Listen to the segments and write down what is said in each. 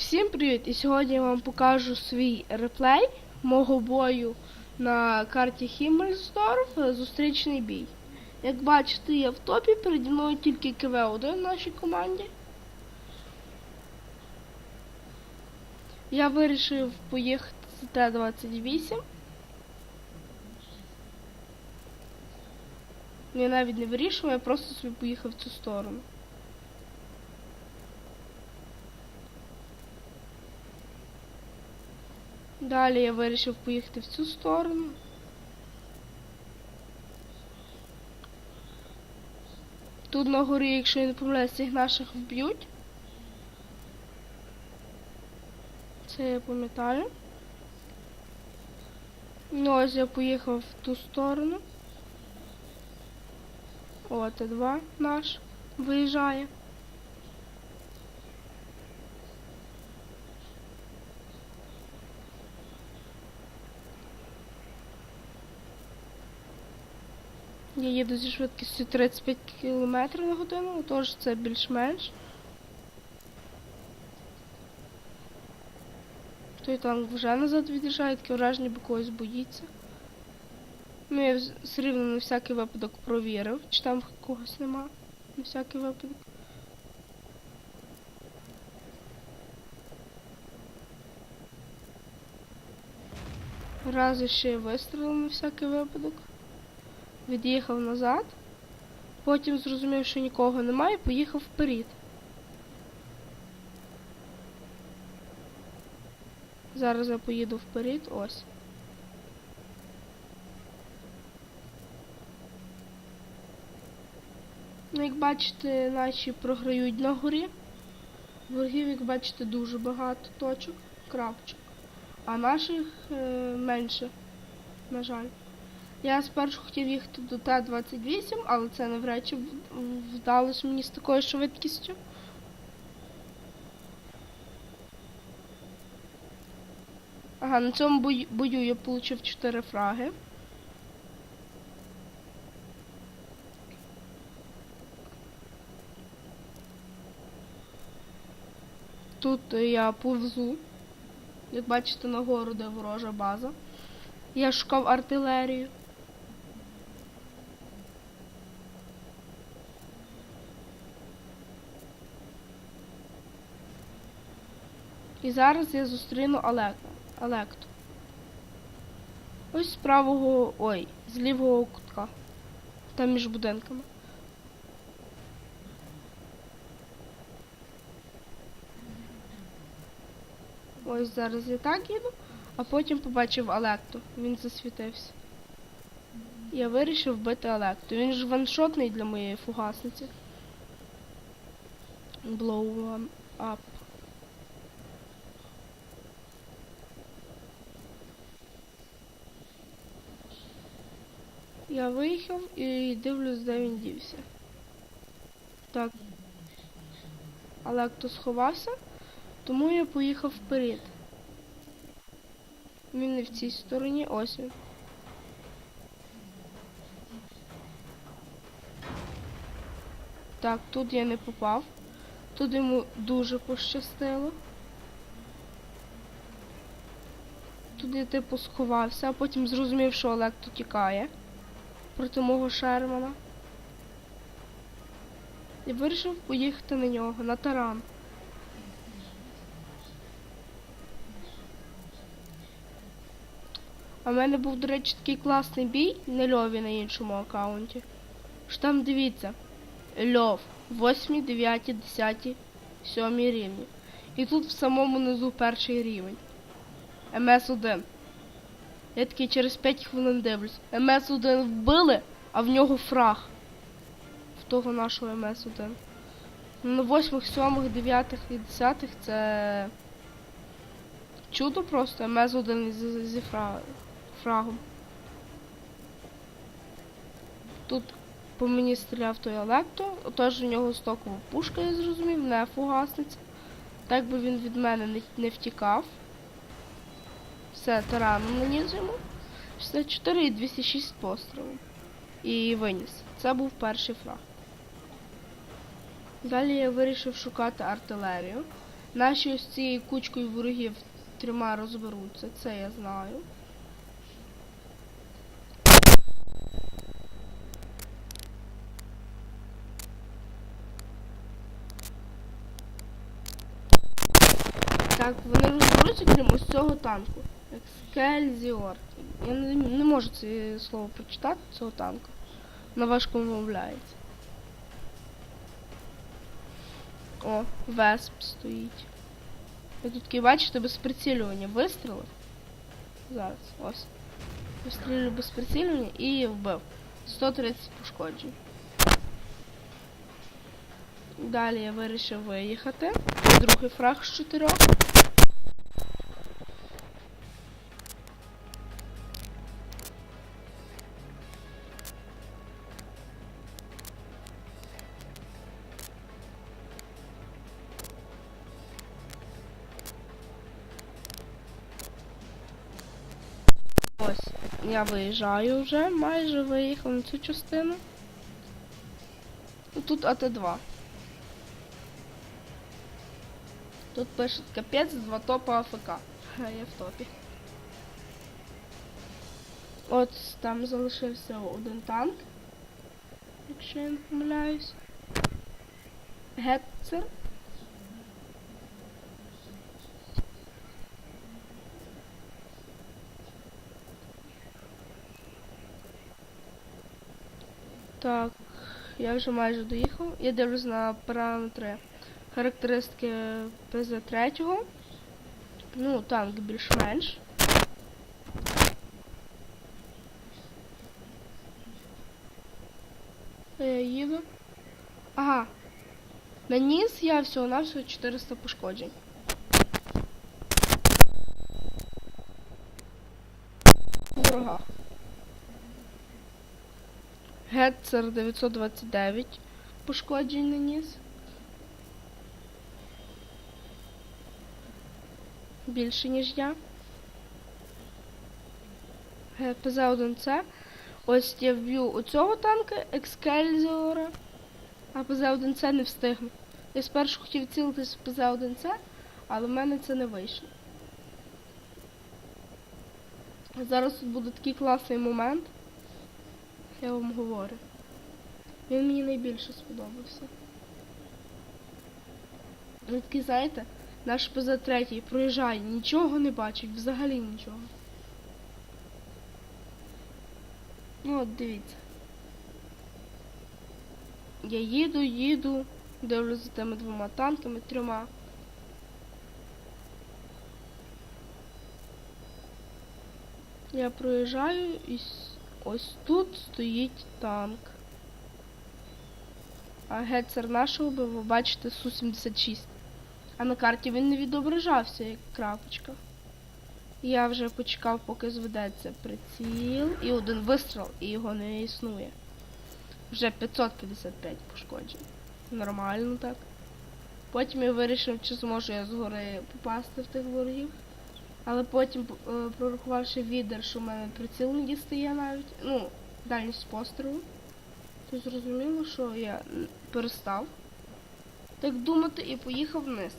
Всім привіт! І сьогодні я вам покажу свій реплей мого бою на карті Хіммельсдорф е, зустрічний бій. Як бачите, я в топі, переді мною тільки КВ-1 в нашій команді. Я вирішив поїхати з Т-28. Я навіть не вирішував, я просто собі поїхав в цю сторону. Далі я вирішив поїхати в цю сторону. Тут на горі, якщо я не помиляюсь, цих наших вб'ють. Це я пам'ятаю. Ну ось я поїхав в ту сторону. О, Т2 наш виїжджає. Я їду зі швидкістю 35 км на годину, тож це більш-менш. Той танк вже назад від'їжджає, таке враження, бо когось боїться. Ну, я все рівно на всякий випадок провірив, чи там когось нема. На всякий випадок. Раз ще вистрілив на всякий випадок від'їхав назад, потім зрозумів, що нікого немає, поїхав вперед. Зараз я поїду вперед, ось. Ну, як бачите, наші програють на горі. Ворогів, як бачите, дуже багато точок, крапчик. А наших е, менше, на жаль. Я спершу хотів їхати до Т-28, але це навряд чи вдалося мені з такою швидкістю. Ага, на цьому бою я отримав 4 фраги. Тут я повзу. Як бачите, нагору де ворожа база. Я шукав артилерію. І зараз я зустріну Олега. Електу. Ось з правого. ой, з лівого кутка. Там між будинками. Ось зараз я так їду, а потім побачив Електу. Він засвітився. Я вирішив вбити Електу. Він ж ваншотний для моєї фугасниці. Blow up. Я виїхав і дивлюсь, де він дівся. Так. Електо сховався, тому я поїхав вперед. Він не в цій стороні, ось він. Так, тут я не попав. Тут йому дуже пощастило. Тут я типу сховався, а потім зрозумів, що Олег тут тікає проти мого Шермана. І вирішив поїхати на нього, на таран. А в мене був, до речі, такий класний бій на льові на іншому аккаунті. Що там дивіться, льов, 8, 9, 10, 7 рівні. І тут в самому низу перший рівень. МС-1. Я такий через 5 хвилин дивлюсь. МС-1 вбили, а в нього фраг. В того нашого МС-1. На 8, 7, 9 і 10 це чудо просто. МС-1 зі, зі фра- фрагом. Тут по мені стріляв той Електо, отож у нього стокова пушка, я зрозумів, не фугасниця. Так би він від мене не, не втікав. Все, тараном наніс йому. 64 і 206 пострілів. І виніс. Це був перший фраг. Далі я вирішив шукати артилерію. Наші ось цією кучкою ворогів трьома розберуться, це я знаю. Так, вони розберуться крім ось цього танку. Екскельзіор. Я не, не можу це слово прочитати, цього танку. На важко вимовляється. О, Весп стоїть. Ви тут таки бачите без прицілювання. Вистрілив. Зараз, ось. Вистрілив без прицілювання і вбив. 130 пошкоджень. Далі я вирішив виїхати. Другий фраг з чотирьох. Я виїжджаю вже, майже виїхав на цю частину. Тут АТ-2. Тут пишуть капець, два топа АФК. А я в топі. От там залишився один танк. Якщо я не помиляюсь. Гетцер. Так, я вже майже доїхав. Я дивлюсь на параметри характеристики ПЗ-3. Ну, танк більш-менш. Я їду. Ага. Наніс я всього на всього 400 пошкоджень. Гетцер 929 пошкоджень наніс. Більше, ніж я. ПЗ-1С. Ось я вб'ю у цього танка Екскельзіора, а ПЗ-1С не встигну. Я спершу хотів цілитись в ПЗ-1С, але в мене це не вийшло. Зараз тут буде такий класний момент. Я вам говорю. Він мені найбільше сподобався. Ви такий, знаєте, наш ПЗ третій проїжджає, нічого не бачить, взагалі нічого. Ну от дивіться. Я їду, їду, дивлюсь за тими двома танками, трьома. Я проїжджаю і ось тут стоїть танк. А гетцер нашого би ви бачите Су-76. А на карті він не відображався як крапочка. Я вже почекав, поки зведеться приціл. І один вистріл, і його не існує. Вже 555 пошкоджень. Нормально так. Потім я вирішив, чи зможу я згори попасти в тих ворогів. Але потім, е, прорахувавши відер, що в мене приціл не дістає навіть. Ну, дальність пострілу. То зрозуміло, що я перестав так думати і поїхав вниз.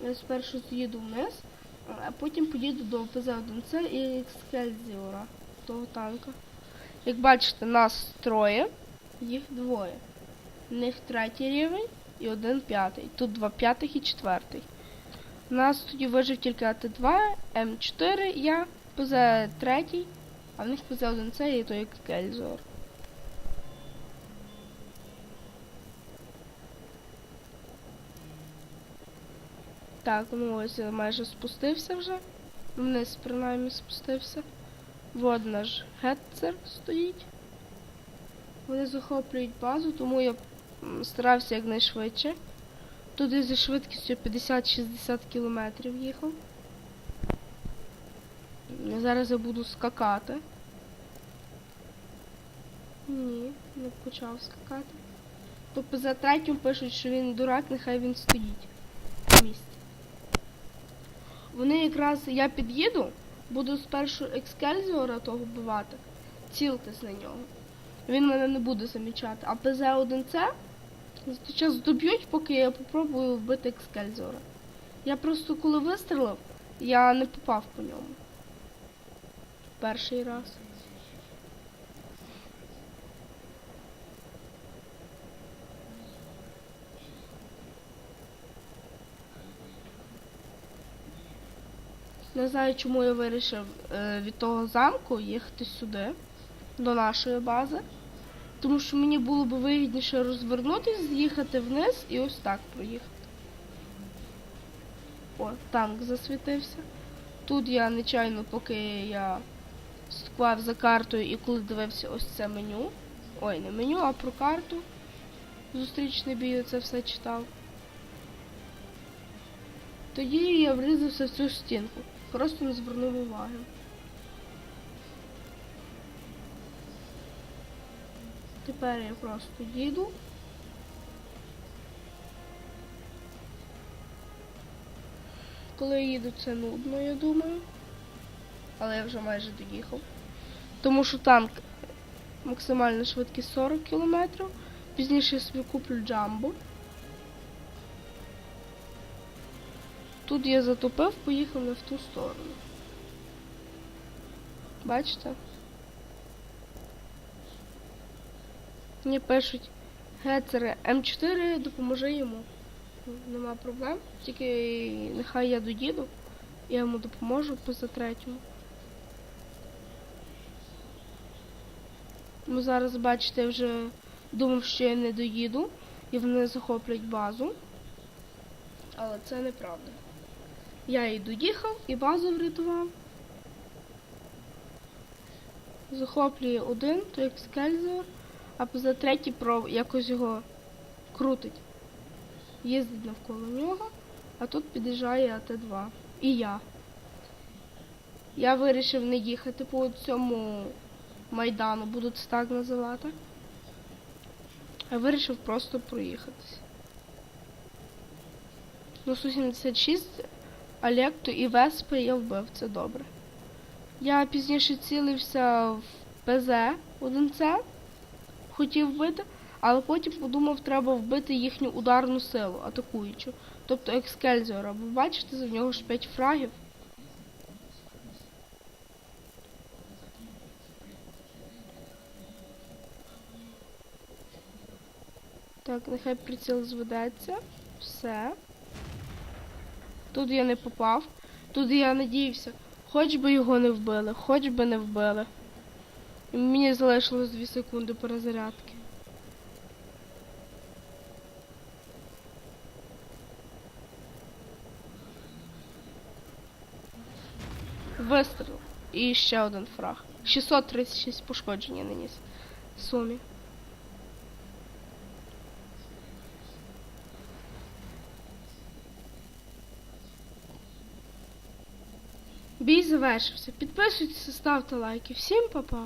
Я спершу з'їду вниз, а потім поїду до ПЗ-1С і Екскельзіора, того танка. Як бачите, нас троє, їх двоє. В них третій рівень і один п'ятий. Тут два п'ятих і четвертий. У нас тоді вижив тільки АТ-2, М4, я, ПЗ третій, а в них ПЗ-1С і той Екскельзіор. Так, ну ось я майже спустився вже. Вниз принаймні спустився. Вот наш гетцер стоїть. Вони захоплюють базу, тому я старався якнайшвидше. Тут я зі швидкістю 50-60 км їхав. Зараз я буду скакати. Ні, не почав скакати. Тобто за третім пишуть, що він дурак, нехай він стоїть на місці. Вони якраз я під'їду, буду спершу екскельзіора того вбивати, цілитись на нього. Він мене не буде замічати. А ПЗ-1С Зараз доб'ють, поки я попробую вбити екскельзора. Я просто коли вистрілив, я не попав по ньому. Перший раз. Не знаю, чому я вирішив е, від того замку їхати сюди, до нашої бази. Тому що мені було б вигідніше розвернутися, з'їхати вниз і ось так проїхати. О, танк засвітився. Тут я нечайно, поки я слідкував за картою і коли дивився ось це меню. Ой, не меню, а про карту. Зустрічний бій, це все читав. Тоді я врізався в цю стінку. Просто не звернув уваги. Тепер я просто їду. Коли я їду, це нудно, я думаю. Але я вже майже доїхав. Тому що танк максимальна швидкість 40 км. Пізніше я собі куплю джамбо. Тут я затопив, поїхав не в ту сторону. Бачите? Мені пишуть гецери М4, допоможи йому. Нема проблем. Тільки нехай я доїду. Я йому допоможу поза третьому. Ми зараз, бачите, я вже думав, що я не доїду і вони захоплять базу. Але це неправда. Я і доїхав, і базу врятував. Захоплює один, то як скельзор, а поза третій про якось його крутить. Їздить навколо нього, а тут під'їжджає АТ-2. І я. Я вирішив не їхати по цьому майдану, буду це так називати. А вирішив просто проїхатися. Ну, Су-76, Алекту і Веспи я вбив, це добре. Я пізніше цілився в ПЗ 1С, хотів вбити, але потім подумав, треба вбити їхню ударну силу, атакуючу. Тобто екскельзіора. Бо бачите, за нього ж 5 фрагів. Так, нехай приціл зведеться. Все. Тут я не попав. Тут я надіявся, хоч би його не вбили, хоч би не вбили. Мені залишилось 2 секунди перезарядки. Вистріл. І ще один фраг. 636 пошкодження наніс. Сумі. Бій завершився. Підписуйтесь, ставте лайки. Всім па-па!